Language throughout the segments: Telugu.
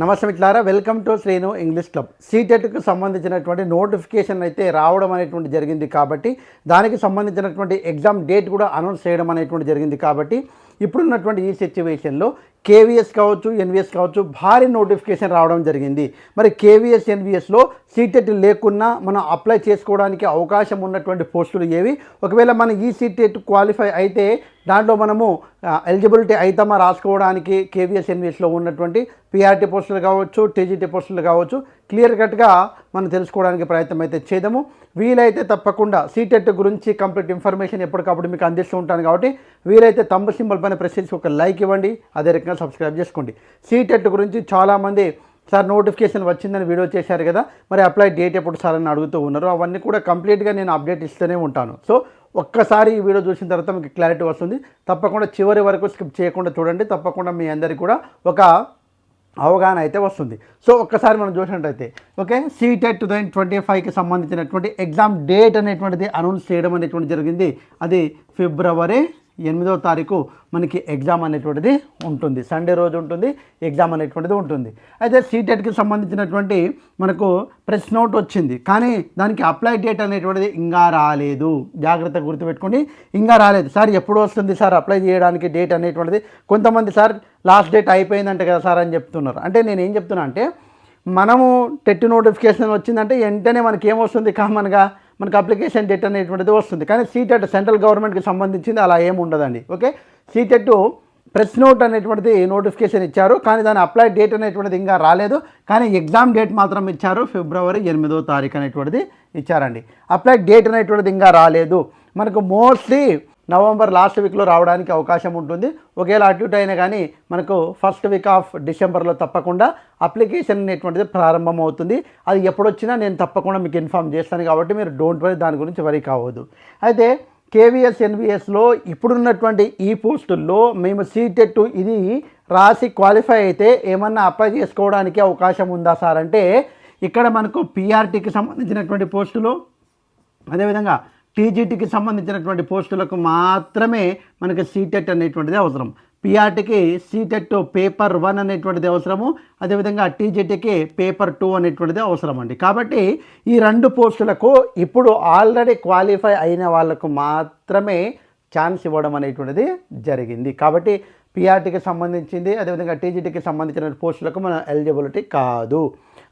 నమస్తే మిట్లారా welcome to Srinu English club. సీటెట్కు సంబంధించినటువంటి నోటిఫికేషన్ అయితే రావడం అనేటువంటి జరిగింది కాబట్టి దానికి సంబంధించినటువంటి ఎగ్జామ్ డేట్ కూడా అనౌన్స్ చేయడం అనేటువంటి జరిగింది కాబట్టి ఇప్పుడున్నటువంటి ఈ సిచ్యువేషన్లో కేవీఎస్ కావచ్చు ఎన్విఎస్ కావచ్చు భారీ నోటిఫికేషన్ రావడం జరిగింది. మరి కేవీఎస్ ఎన్విఎస్లో సీటెట్ లేకున్నా మనం అప్లై చేసుకోవడానికి అవకాశం ఉన్నటువంటి పోస్టులు ఏవి? ఒకవేళ మనం ఈ సీటెట్ క్వాలిఫై అయితే దాంట్లో మనము ఎలిజిబిలిటీ అవుతామా రాసుకోవడానికి కేవీఎస్ ఎన్విఎస్లో ఉన్నటువంటి పిఆర్టీ పోస్టులు కావచ్చు టీజీటీ పోస్టులు కావచ్చు క్లియర్ కట్గా మనం తెలుసుకోవడానికి ప్రయత్నం అయితే చేద్దాము. వీలైతే తప్పకుండా సీటెట్ గురించి కంప్లీట్ ఇన్ఫర్మేషన్ ఎప్పటికప్పుడు మీకు అందిస్తూ ఉంటాను కాబట్టి వీలైతే తమ్ము సింబల్ పైన ప్రెస్ చేసి ఒక లైక్ ఇవ్వండి అదే రకంగా సబ్స్క్రైబ్ చేసుకోండి. సీటెట్ గురించి చాలామంది సార్ నోటిఫికేషన్ వచ్చిందని వీడియో చేశారు కదా మరి అప్లై డేట్ ఎప్పుడు సార్ అని అడుగుతూ ఉన్నారు. అవన్నీ కూడా కంప్లీట్గా నేను అప్డేట్ ఇస్తూనే ఉంటాను. సో ఒక్కసారి ఈ వీడియో చూసిన తర్వాత మీకు క్లారిటీ వస్తుంది. తప్పకుండా చివరి వరకు స్కిప్ చేయకుండా చూడండి. తప్పకుండా మీ అందరికీ కూడా ఒక అవగాహన అయితే వస్తుంది. సో ఒక్కసారి మనం చూసినట్టయితే okay CTET two thousand twenty ఫైవ్కి సంబంధించినటువంటి ఎగ్జామ్ డేట్ అనేటువంటిది అనౌన్స్ చేయడం అనేటువంటి జరిగింది. అది ఫిబ్రవరి ఎనిమిదవ తారీఖు మనకి ఎగ్జామ్ అనేటువంటిది ఉంటుంది. సండే రోజు ఉంటుంది ఎగ్జామ్ అనేటువంటిది ఉంటుంది. అయితే సీటెట్కి సంబంధించినటువంటి మనకు ప్రెస్ నోట్ వచ్చింది. కానీ దానికి అప్లై డేట్ అనేటువంటిది ఇంకా రాలేదు. జాగ్రత్తగా గుర్తుపెట్టుకోండి ఇంకా రాలేదు. సార్ ఎప్పుడు వస్తుంది సార్ అప్లై చేయడానికి డేట్ అనేటువంటిది? కొంతమంది సార్ లాస్ట్ డేట్ అయిపోయిందంట కదా సార్ అని చెప్తున్నారు. అంటే నేను ఏం చెప్తున్నా అంటే మనము టెట్ నోటిఫికేషన్ వచ్చిందంటే వెంటనే మనకి ఏమొస్తుంది కామన్గా? మనకు అప్లికేషన్ డేట్ అనేటువంటిది వస్తుంది. కానీ సీటెట్ సెంట్రల్ గవర్నమెంట్కి సంబంధించింది అలా ఏమి ఉండదండి. ఓకే? సీటెట్ ప్రెస్ నోట్ అనేటువంటిది నోటిఫికేషన్ ఇచ్చారు. కానీ దాని అప్లై డేట్ అనేటువంటిది ఇంకా రాలేదు. కానీ ఎగ్జామ్ డేట్ మాత్రం ఇచ్చారు. ఫిబ్రవరి ఎనిమిదో తారీఖు అనేటువంటిది ఇచ్చారండి. అప్లై డేట్ అనేటువంటిది ఇంకా రాలేదు. మనకు మోస్ట్లీ నవంబర్ లాస్ట్ వీక్లో రావడానికి అవకాశం ఉంటుంది. ఒకవేళ అట్యూట్ అయినా కానీ మనకు ఫస్ట్ వీక్ ఆఫ్ డిసెంబర్లో తప్పకుండా అప్లికేషన్ అనేటువంటిది ప్రారంభమవుతుంది. అది ఎప్పుడొచ్చినా నేను తప్పకుండా మీకు ఇన్ఫామ్ చేస్తాను కాబట్టి మీరు డోంట్ వరీ దాని గురించి వరీ కావద్దు. అయితే కేవీఎస్ ఎన్విఎస్లో ఇప్పుడున్నటువంటి ఈ పోస్టుల్లో మేము సీటెట్ ఇది రాసి క్వాలిఫై అయితే ఏమన్నా అప్లై చేసుకోవడానికి అవకాశం ఉందా సార్? అంటే ఇక్కడ మనకు పీఆర్టీకి సంబంధించినటువంటి పోస్టులు అదేవిధంగా టీజీటీకి సంబంధించినటువంటి పోస్టులకు మాత్రమే మనకి సీటెట్ అనేటువంటిది అవసరం. పిఆర్టీకి సీటెట్ పేపర్ వన్ అనేటువంటిది అవసరము. అదేవిధంగా టీజీటీకి పేపర్ టూ అనేటువంటిది అవసరం అండి కాబట్టి ఈ రెండు పోస్టులకు ఇప్పుడు ఆల్రెడీ క్వాలిఫై అయిన వాళ్ళకు మాత్రమే ఛాన్స్ ఇవ్వడం అనేటువంటిది జరిగింది. కాబట్టి పిఆర్టీకి సంబంధించింది అదేవిధంగా టీజీటీకి సంబంధించిన పోస్టులకు మన ఎలిజిబిలిటీ కాదు.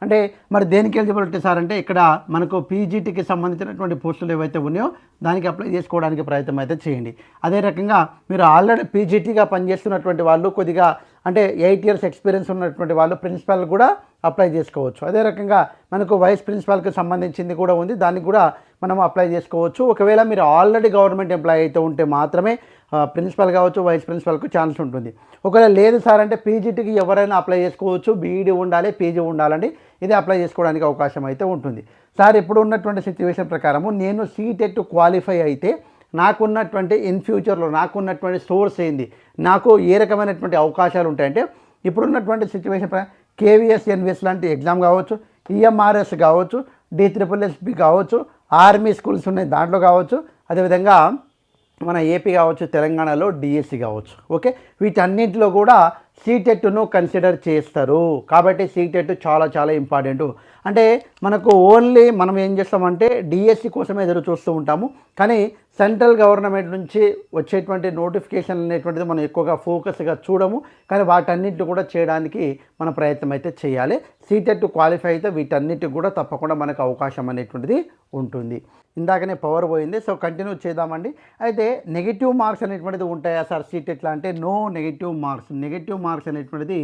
అంటే మరి దేనికి ఎలిజిబిలిటీ సార్ అంటే ఇక్కడ మనకు పీజీటీకి సంబంధించినటువంటి పోస్టులు ఏవైతే ఉన్నాయో దానికి అప్లై చేసుకోవడానికి ప్రయత్నం అయితే చేయండి. అదే రకంగా మీరు ఆల్రెడీ పీజీటీగా పనిచేస్తున్నటువంటి వాళ్ళు కొద్దిగా అంటే ఎయిట్ ఇయర్స్ ఎక్స్పీరియన్స్ ఉన్నటువంటి వాళ్ళు ప్రిన్సిపల్ కూడా అప్లై చేసుకోవచ్చు. అదే రకంగా మనకు వైస్ ప్రిన్సిపాల్కి సంబంధించింది కూడా ఉంది. దానికి కూడా మనం అప్లై చేసుకోవచ్చు. ఒకవేళ మీరు ఆల్రెడీ గవర్నమెంట్ ఎంప్లాయీ అయితే ఉంటే మాత్రమే ప్రిన్సిపల్ కావచ్చు వైస్ ప్రిన్సిపల్కు ఛాన్స్ ఉంటుంది. ఒకవేళ లేదు సార్ అంటే పీజీటీకి ఎవరైనా అప్లై చేసుకోవచ్చు. బీఈడీ ఉండాలి పీజీ ఉండాలండి. ఇది అప్లై చేసుకోవడానికి అవకాశం అయితే ఉంటుంది. సార్ ఇప్పుడు ఉన్నటువంటి సిచ్యువేషన్ ప్రకారము నేను సీటెట్ క్వాలిఫై అయితే నాకున్నటువంటి ఇన్ ఫ్యూచర్లో నాకున్నటువంటి సోర్స్ ఏంది? నాకు ఏ రకమైనటువంటి అవకాశాలు ఉంటాయంటే ఇప్పుడున్నటువంటి సిచ్యువేషన్ కేవీఎస్ ఎన్విఎస్ లాంటి ఎగ్జామ్ కావచ్చు ఈఎంఆర్ఎస్ కావచ్చు డి త్రిపుల్ ఎస్పి కావచ్చు ఆర్మీ స్కూల్స్ ఉన్నాయి దాంట్లో కావచ్చు. అదేవిధంగా మన ఏపీ కావచ్చు తెలంగాణలో డిఎస్సి కావచ్చు. ఓకే? వీటన్నింటిలో కూడా సీటెట్ను కన్సిడర్ చేస్తారు. కాబట్టి సీటెట్ చాలా చాలా ఇంపార్టెంట్. అంటే మనకు ఓన్లీ మనం ఏం చేస్తామంటే డిఎస్సి కోసమే ఎదురు చూస్తూ ఉంటాము. కానీ సెంట్రల్ గవర్నమెంట్ నుంచి వచ్చేటువంటి నోటిఫికేషన్ అనేటువంటిది మనం ఎక్కువగా ఫోకస్గా చూడము. కానీ వాటన్నిటిని కూడా చేయడానికి మన ప్రయత్నం అయితే చేయాలి. సీటెట్ క్వాలిఫై అయితే వీటన్నిటికి కూడా తప్పకుండా మనకు అవకాశం అనేటువంటిది ఉంటుంది. ఇందాకనే పవర్ పోయింది. సో కంటిన్యూ చేద్దామండి. అయితే నెగిటివ్ మార్క్స్ అనేటువంటిది ఉంటాయా సార్? సీట్ ఎట్లా అంటే no negative marks negative marks అనేటువంటిది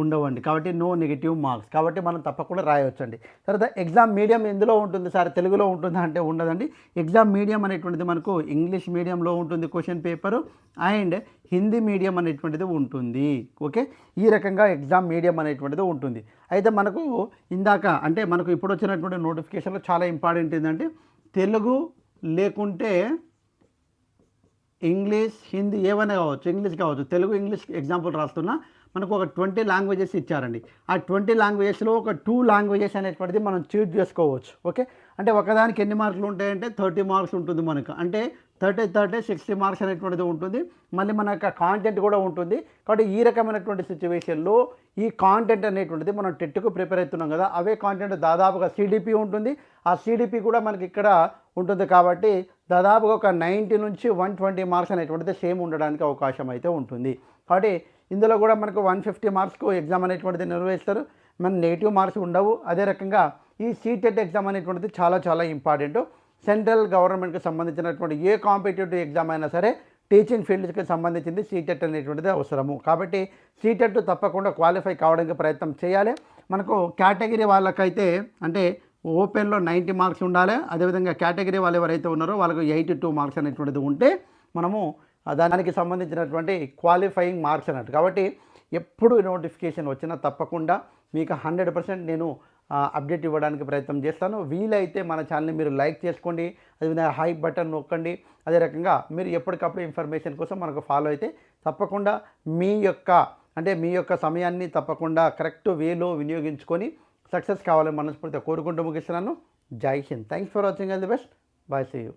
ఉండవండి. కాబట్టి నో నెగిటివ్ మార్క్స్ కాబట్టి మనం తప్పకుండా రాయవచ్చండి తర్వాత ఎగ్జామ్ మీడియం ఎందులో ఉంటుంది సార్? తెలుగులో ఉంటుందా అంటే ఉండదండి. ఎగ్జామ్ మీడియం అనేటువంటిది మనకు ఇంగ్లీష్ మీడియంలో ఉంటుంది question paper and Hindi medium అనేటువంటిది ఉంటుంది. ఓకే ఈ రకంగా ఎగ్జామ్ మీడియం అనేటువంటిది ఉంటుంది. అయితే మనకు ఇందాక అంటే మనకు ఇప్పుడు వచ్చినటువంటి నోటిఫికేషన్లో చాలా ఇంపార్టెంట్ ఏంటంటే తెలుగు లేకుంటే ఇంగ్లీష్ హిందీ ఏమైనా కావచ్చు ఇంగ్లీష్ కావచ్చు. తెలుగు ఇంగ్లీష్ ఎగ్జాంపుల్ రాస్తున్నా. మనకు ఒక ట్వంటీ లాంగ్వేజెస్ ఇచ్చారండి. ఆ ట్వంటీ లాంగ్వేజెస్లో ఒక టూ లాంగ్వేజెస్ అనేటువంటిది మనం చూజ్ చేసుకోవచ్చు. ఓకే? అంటే ఒకదానికి ఎన్ని మార్కులు ఉంటాయంటే థర్టీ మార్క్స్ ఉంటుంది మనకు. అంటే థర్టీ థర్టీ సిక్స్టీ మార్క్స్ అనేటువంటిది ఉంటుంది. మళ్ళీ మన యొక్క కాంటెంట్ కూడా ఉంటుంది. కాబట్టి ఈ రకమైనటువంటి సిచ్యువేషన్లో ఈ కాంటెంట్ అనేటువంటిది మనం టెట్కు ప్రిపేర్ అవుతున్నాం కదా. అవే కాంటెంట్ దాదాపుగా సిడిపి ఉంటుంది. ఆ సిడిపి కూడా మనకి ఇక్కడ ఉంటుంది కాబట్టి దాదాపుగా ఒక నైంటీ నుంచి వన్ ట్వంటీ మార్క్స్ అనేటువంటిది సేమ్ ఉండడానికి అవకాశం అయితే ఉంటుంది. కాబట్టి ఇందులో కూడా మనకు వన్ ఫిఫ్టీ మార్క్స్కు ఎగ్జామ్ అనేటువంటిది నిర్వహిస్తారు. మన నెగిటివ్ మార్క్స్ ఉండవు. అదే రకంగా ఈ సీటెట్ ఎగ్జామ్ అనేటువంటిది చాలా చాలా ఇంపార్టెంట్ సెంట్రల్ గవర్నమెంట్కి సంబంధించినటువంటి ఏ కాంపిటేటివ్ ఎగ్జామ్ అయినా సరే టీచింగ్ ఫీల్డ్స్కి సంబంధించింది సీటెట్ అనేటువంటిది అవసరము. కాబట్టి సీటెట్ తప్పకుండా క్వాలిఫై కావడానికి ప్రయత్నం చేయాలి. మనకు కేటగిరీ వాళ్ళకైతే అంటే ఓపెన్లో నైంటీ మార్క్స్ ఉండాలి. అదేవిధంగా కేటగిరీ వాళ్ళు ఎవరైతే ఉన్నారో వాళ్ళకు ఎయిటీ టూ మార్క్స్ అనేటువంటిది ఉంటే మనము దానికి సంబంధించినటువంటి క్వాలిఫైయింగ్ మార్క్స్ అన్నట్టు. కాబట్టి ఎప్పుడు నోటిఫికేషన్ వచ్చినా తప్పకుండా మీకు హండ్రెడ్ పర్సెంట్ నేను అప్డేట్ ఇవ్వడానికి ప్రయత్నం చేస్తాను. వీలైతే మన ఛానల్ని మీరు లైక్ చేసుకోండి అదేవిధంగా హై బటన్ నొక్కండి. అదే రకంగా మీరు ఎప్పటికప్పుడు ఇన్ఫర్మేషన్ కోసం మనకు ఫాలో అయితే తప్పకుండా మీ యొక్క అంటే మీ యొక్క సమయాన్ని తప్పకుండా కరెక్ట్ వేలో వినియోగించుకొని సక్సెస్ కావాలని మనస్ఫూర్తిగా కోరుకుంటూ ముగిస్తున్నాను. జై Hind. Thanks for watching all the best bye see you